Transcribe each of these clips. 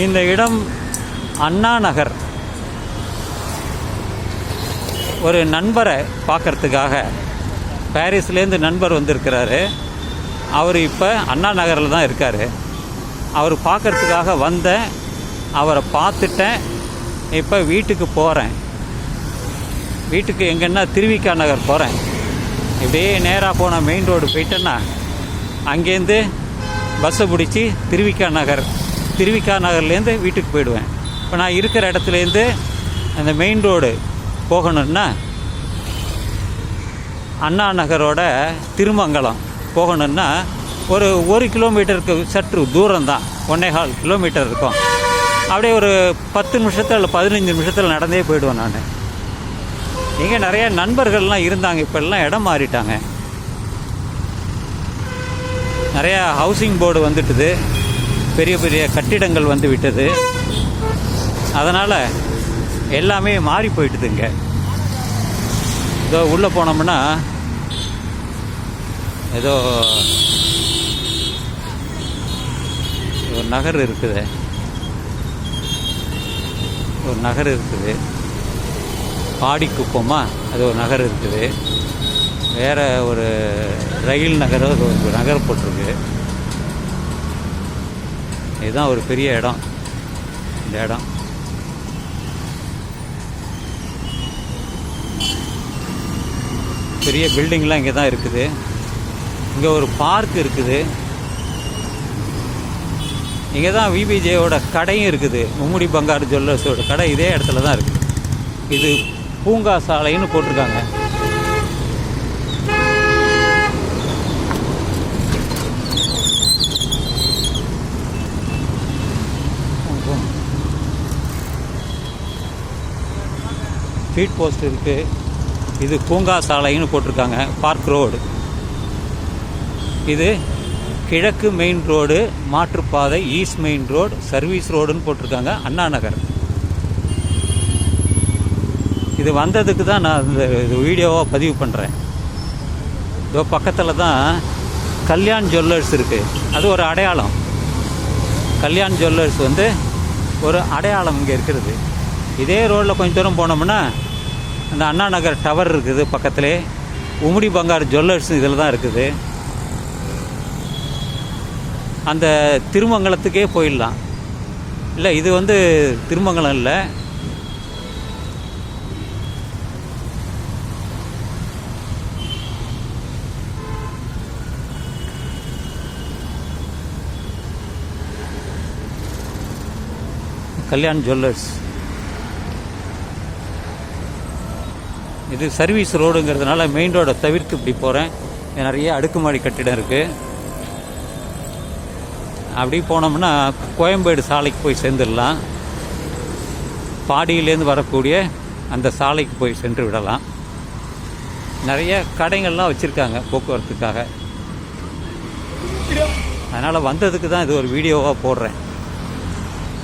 இந்த இடம் அண்ணா நகர். ஒரு நண்பரை பார்க்குறதுக்காக பாரிஸ்லேருந்து நண்பர் வந்திருக்கிறாரு. அவர் இப்போ அண்ணா நகரில் தான் இருக்கார். அவர் பார்க்குறதுக்காக வந்தேன் அவரை பார்த்துட்டேன். இப்போ வீட்டுக்கு போகிறேன் வீட்டுக்கு எங்கன்னா திருவிக்கா நகர் போகிறேன் இப்படியே நேராக போன மெயின் ரோடு போயிட்டேன்னா அங்கேருந்து பஸ்ஸை பிடிச்சி திருவிக்கா நகர் திருவிக்கா நகர்லேருந்து வீட்டுக்கு போயிடுவேன். இப்போ நான் இருக்கிற இடத்துலேருந்து அந்த மெயின் ரோடு போகணுன்னா அண்ணா நகரோட திருமங்கலம் போகணுன்னா ஒரு ஒரு கிலோமீட்டருக்கு சற்று தூரம் தான் ஒன்னேகால் கிலோமீட்டர் இருக்கும். அப்படியே ஒரு பத்து நிமிஷத்தில் இல்லை பதினஞ்சு நிமிஷத்தில் நடந்தே போயிடுவேன் நான். இங்கே நிறைய நண்பர்கள்லாம் இருந்தாங்க. இப்போல்லாம் இடம் மாறிட்டாங்க. நிறையா ஹவுசிங் போர்டு வந்துட்டுது. பெரிய பெரிய கட்டிடங்கள் வந்து விட்டது. அதனால் எல்லாமே மாறி போயிட்டுதுங்க இதோ உள்ளே போனோம்னா ஏதோ ஒரு நகர் இருக்குது. ஒரு நகர் இருக்குது. பாடிக்குப்பமா அது ஒரு நகர் இருக்குது. வேறு ஒரு ரயில் நகரம் ஒரு நகர் போட்டிருக்கு. இதுதான் ஒரு பெரிய இடம். இந்த இடம். பெரிய பில்டிங்லாம் இங்கே தான் இருக்குது. இங்கே ஒரு பார்க் இருக்குது. இங்கே தான் விபிஜேயோட கடையும் இருக்குது. மும்முடி பங்காரு ஜுவல்லர்ஸோட கடை இதே இடத்துல தான் இருக்குது. இது பூங்கா சாலைன்னு போட்டிருக்காங்க. ஸ்பீட் போஸ்ட் இருக்குது இது பூங்கா சாலைன்னு போட்டிருக்காங்க. பார்க் ரோடு இது கிழக்கு மெயின் ரோடு மாற்றுப்பாதை ஈஸ்ட் மெயின் ரோடு சர்வீஸ் ரோடுன்னு போட்டிருக்காங்க. அண்ணா நகர். இது வந்ததுக்கு தான் நான் இந்த இது வீடியோவாக பதிவு பண்ணுறேன் இதோ பக்கத்தில் தான் கல்யாண் ஜுவல்லர்ஸ் இருக்குது அது ஒரு அடையாளம். கல்யாண் ஜுவல்லர்ஸ் வந்து ஒரு அடையாளம் இங்கே இருக்கிறது. இதே ரோட்டில் கொஞ்சம் தூரம் போனோம்னா இந்த அண்ணா நகர் டவர் இருக்குது பக்கத்திலே. உமுடி பங்கார் ஜுவல்லர்ஸ் இதில் தான் இருக்குது. அந்த திருமங்கலத்துக்கே போயிடலாம். இல்லை இது வந்து திருமங்கலம் இல்லை. கல்யாண் ஜுவல்லர்ஸ். இது சர்வீஸ் ரோடுங்கிறதுனால மெயின் ரோடை தவிர்த்து இப்படி போகிறேன் நிறைய அடுக்குமாடி கட்டிடம் இருக்குது அப்படி போனோம்னா கோயம்பேடு சாலைக்கு போய் சேர்ந்துடலாம். பாடியிலேருந்து வரக்கூடிய அந்த சாலைக்கு போய் சென்று விடலாம். நிறைய கடைகள்லாம் வச்சுருக்காங்க போக்குவரத்துக்காக. அதனால் வந்ததுக்கு தான் இது ஒரு வீடியோவாக போடுறேன்.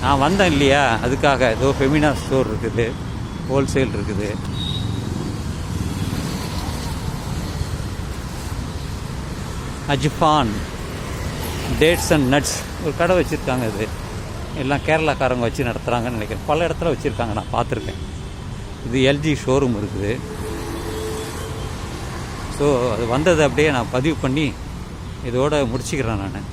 நான் வந்தேன் இல்லையா? அதுக்காக ஏதோ ஃபெமினா ஸ்டோர் இருக்குது ஹோல்சேல் இருக்குது. அஜிஃபான் டேட்ஸ் அண்ட் நட்ஸ் ஒரு கடை வச்சுருக்காங்க இது. எல்லாம் கேரளாக்காரங்க வச்சு நடத்துகிறாங்கன்னு நினைக்கிறேன். பல இடத்துல வச்சுருக்காங்க நான் பார்த்துருக்கேன். இது எல்ஜி ஷோரூம் இருக்குது. ஸோ அது வந்ததை அப்படியே நான் பதிவு பண்ணி இதோடு முடிச்சுக்கிறேன் நான்.